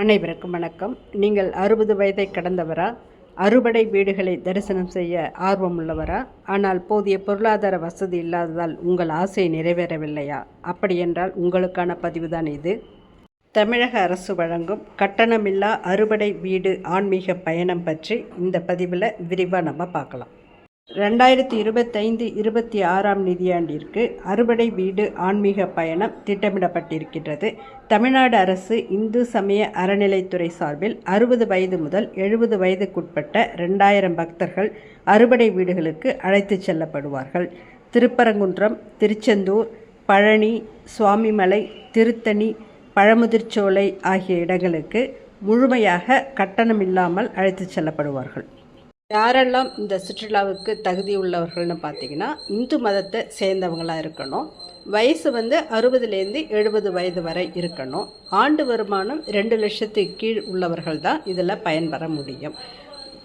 அனைவருக்கும் வணக்கம். நீங்கள் அறுபது வயதை கடந்தவரா? அறுபடை வீடுகளை தரிசனம் செய்ய ஆர்வம் உள்ளவரா ஆனால் போதிய பொருளாதார வசதி இல்லாததால் உங்கள் ஆசை நிறைவேறவில்லையா? அப்படியென்றால் உங்களுக்கான பதிவுதான் இது. தமிழக அரசு வழங்கும் கட்டணமில்லா அறுபடை வீடு ஆன்மீக பயணம் பற்றி இந்த பதிவில் விரிவாக நம்ம பார்க்கலாம். ரெண்டாயிரத்தி இருபத்தைந்து இருபத்தி ஆறாம் நிதியாண்டிற்கு அறுபடை வீடு ஆன்மீக பயணம் திட்டமிடப்பட்டிருக்கின்றது. தமிழ்நாடு அரசு இந்து சமய அறநிலைத்துறை சார்பில் அறுபது வயது முதல் எழுபது வயதுக்குட்பட்ட ரெண்டாயிரம் பக்தர்கள் அறுபடை வீடுகளுக்கு அழைத்து செல்லப்படுவார்கள். திருப்பரங்குன்றம் திருச்செந்தூர் பழனி சுவாமிமலை திருத்தணி பழமுதிர்ச்சோலை ஆகிய இடங்களுக்கு முழுமையாக கட்டணமில்லாமல் அழைத்து செல்லப்படுவார்கள். யாரெல்லாம் இந்த சுற்றுலாவுக்கு தகுதி உள்ளவர்கள்னு பார்த்தீங்கன்னா இந்து மதத்தை சேர்ந்தவங்களாக இருக்கணும். வயசு வந்து அறுபதுலேருந்து எழுபது வயது வரை இருக்கணும். ஆண்டு வருமானம் ரெண்டு லட்சத்துக்கு கீழ் உள்ளவர்கள் தான் இதில் பயன்பெற முடியும்.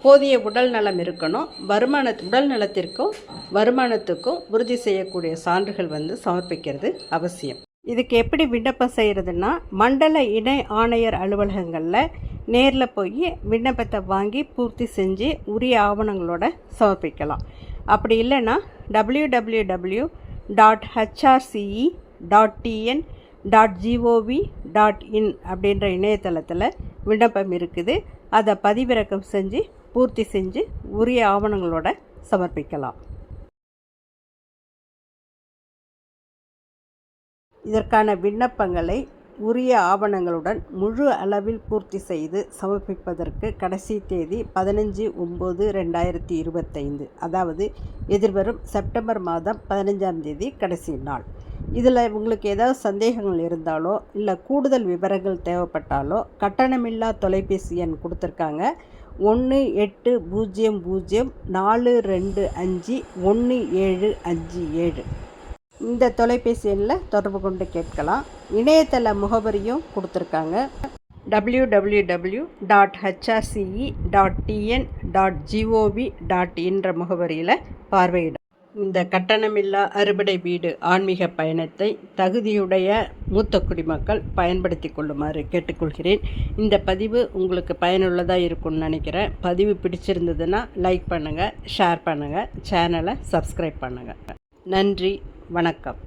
போதிய உடல் நலம் இருக்கணும். வருமான உடல் நலத்திற்கும் வருமானத்துக்கும் உறுதி செய்யக்கூடிய சான்றுகள் வந்து சமர்ப்பிக்கிறது அவசியம். இதுக்கு எப்படி விண்ணப்பம் செய்கிறதுன்னா மண்டல இணை ஆணையர் அலுவலகங்களில் நேரில் போய் விண்ணப்பத்தை வாங்கி பூர்த்தி செஞ்சு உரிய ஆவணங்களோட சமர்ப்பிக்கலாம். அப்படி இல்லைன்னா W W W dot HRCE dot TN dot GOV dot in அப்படின்ற இணையதளத்தில் விண்ணப்பம் இருக்குது. அதை பதிவிறக்கம் செஞ்சு பூர்த்தி செஞ்சு உரிய ஆவணங்களோட சமர்ப்பிக்கலாம். இதற்கான விண்ணப்பங்களை உரிய ஆவணங்களுடன் முழு அளவில் பூர்த்தி செய்து சமர்ப்பிப்பதற்கு கடைசி தேதி பதினஞ்சு ஒம்பது ரெண்டாயிரத்தி இருபத்தைந்து அதாவது எதிர்வரும் செப்டம்பர் மாதம் பதினஞ்சாம் தேதி கடைசி நாள். இதில் உங்களுக்கு ஏதாவது சந்தேகங்கள் இருந்தாலோ இல்லை கூடுதல் விவரங்கள் தேவைப்பட்டாலோ கட்டணமில்லா தொலைபேசி எண் கொடுத்துருக்காங்க. ஒன்று எட்டு பூஜ்ஜியம் பூஜ்ஜியம் நாலு ரெண்டு அஞ்சு ஒன்று ஏழு அஞ்சு ஏழு. இந்த தொலைபேசி எண்ணில் தொடர்பு கொண்டு கேட்கலாம். இணையதள முகவரியும் கொடுத்துருக்காங்க. W W W dot HRCE dot TN dot GOV dot என்ற முகவரியில் பார்வையிடும் இந்த கட்டணமில்லா அறுபடை வீடு ஆன்மீக பயணத்தை தகுதியுடைய மூத்த குடிமக்கள் பயன்படுத்தி கொள்ளுமாறு கேட்டுக்கொள்கிறேன். இந்த பதிவு உங்களுக்கு பயனுள்ளதாக இருக்கும்னு நினைக்கிறேன். பதிவு பிடிச்சிருந்ததுன்னா லைக் பண்ணுங்கள் ஷேர் பண்ணுங்கள் சேனலை சப்ஸ்கிரைப் பண்ணுங்கள் நன்றி. வணக்கம்.